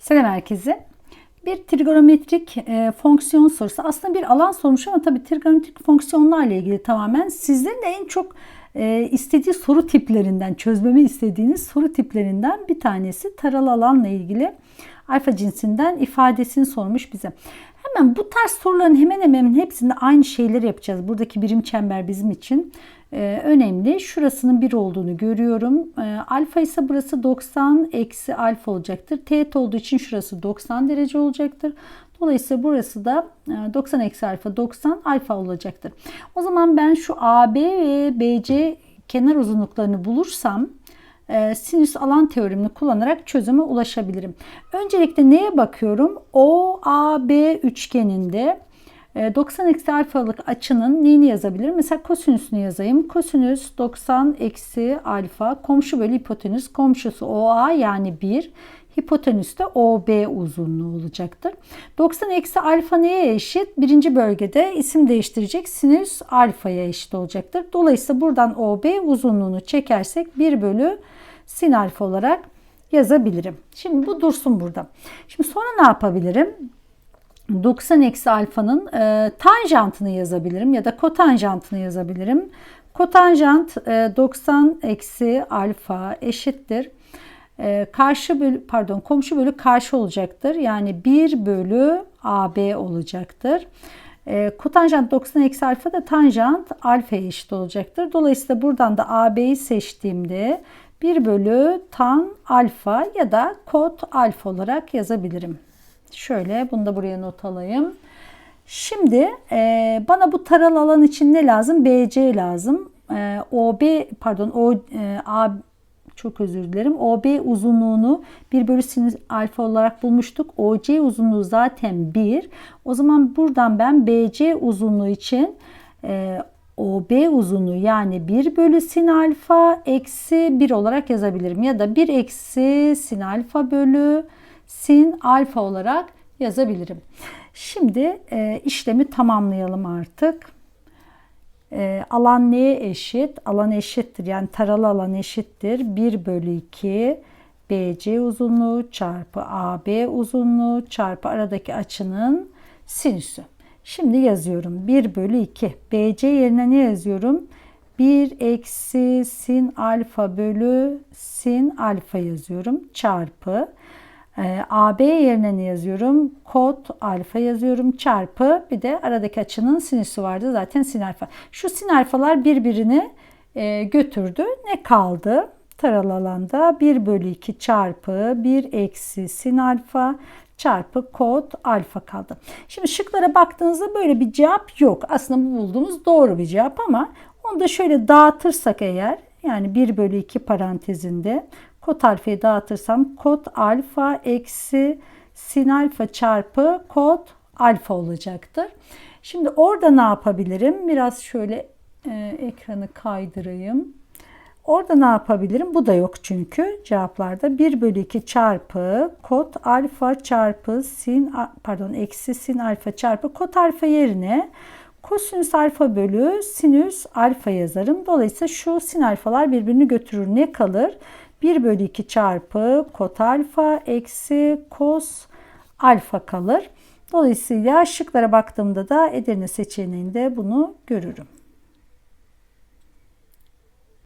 Selam herkese. Bir trigonometrik e, fonksiyon sorusu. Aslında bir alan sormuş ama tabii trigonometrik fonksiyonlarla ilgili tamamen sizlerin de en çok e, istediği soru tiplerinden, çözmemi istediğiniz soru tiplerinden bir tanesi taralı alanla ilgili alfa cinsinden ifadesini sormuş bize. Hemen bu tarz soruların hemen hemen hepsinde aynı şeyleri yapacağız. Buradaki birim çember bizim için e, önemli. Şurasının 1 olduğunu görüyorum. E, alfa ise burası 90 eksi alfa olacaktır. Teğet olduğu için şurası 90 derece olacaktır. Dolayısıyla burası da 90 eksi alfa 90 alfa olacaktır. O zaman ben şu AB ve BC kenar uzunluklarını bulursam e, sinüs alan teoremini kullanarak çözüme ulaşabilirim. Öncelikle neye bakıyorum? OAB üçgeninde 90 e, eksi alfalık açının neyini yazabilirim? Mesela kosinüsünü yazayım. Kosinüs 90 eksi alfa komşu bölü hipotenüs komşusu OA yani 1. Hipotenüs de OB uzunluğu olacaktır. 90 eksi alfa neye eşit? Birinci bölgede isim değiştirecek sinüs alfaya eşit olacaktır. Dolayısıyla buradan OB uzunluğunu çekersek 1 bölü sin alfa olarak yazabilirim. Şimdi bu dursun burada. Şimdi sonra ne yapabilirim? 90 eksi alfanın e, tanjantını yazabilirim ya da kotanjantını yazabilirim. Kotanjant e, 90 eksi alfa eşittir. E, karşı bölü, pardon komşu bölü karşı olacaktır. Yani 1 bölü AB olacaktır. E, kotanjant 90 eksi alfa da tanjant alfaya eşit olacaktır. Dolayısıyla buradan da AB'yi seçtiğimde 1 bölü tan alfa ya da kot alfa olarak yazabilirim. Şöyle bunu da buraya not alayım. Şimdi e, bana bu taralı alan için ne lazım? BC lazım. E, OB pardon O e, A çok özür dilerim. OB uzunluğunu 1 bölü sinüs alfa olarak bulmuştuk. OC uzunluğu zaten 1. O zaman buradan ben BC uzunluğu için e, OB uzunluğu yani 1 bölü sin alfa eksi 1 olarak yazabilirim. Ya da 1 eksi sin alfa bölü sin alfa olarak yazabilirim. Şimdi e, işlemi tamamlayalım artık. E, alan neye eşit? Alan eşittir. Yani taralı alan eşittir. 1 bölü 2 BC uzunluğu çarpı AB uzunluğu çarpı aradaki açının sinüsü. Şimdi yazıyorum. 1 bölü 2. BC yerine ne yazıyorum? 1 eksi sin alfa bölü sin alfa yazıyorum. Çarpı e, AB yerine ne yazıyorum? Kot alfa yazıyorum. Çarpı bir de aradaki açının sinüsü vardı zaten sin alfa. Şu sin alfalar birbirini e, götürdü. Ne kaldı? Taralı alanda 1 bölü 2 çarpı 1 eksi sin alfa çarpı kod alfa kaldı. Şimdi şıklara baktığınızda böyle bir cevap yok. Aslında bu bulduğumuz doğru bir cevap ama onu da şöyle dağıtırsak eğer yani 1 bölü 2 parantezinde kod alfayı dağıtırsam kod alfa eksi sin alfa çarpı kod alfa olacaktır. Şimdi orada ne yapabilirim? Biraz şöyle e, ekranı kaydırayım. Orada ne yapabilirim? Bu da yok çünkü cevaplarda 1 bölü 2 çarpı kot alfa çarpı sin pardon eksi sin alfa çarpı kot alfa yerine kosinüs alfa bölü sinüs alfa yazarım. Dolayısıyla şu sin alfalar birbirini götürür. Ne kalır? 1 bölü 2 çarpı kot alfa eksi kos alfa kalır. Dolayısıyla şıklara baktığımda da Edirne seçeneğinde bunu görürüm.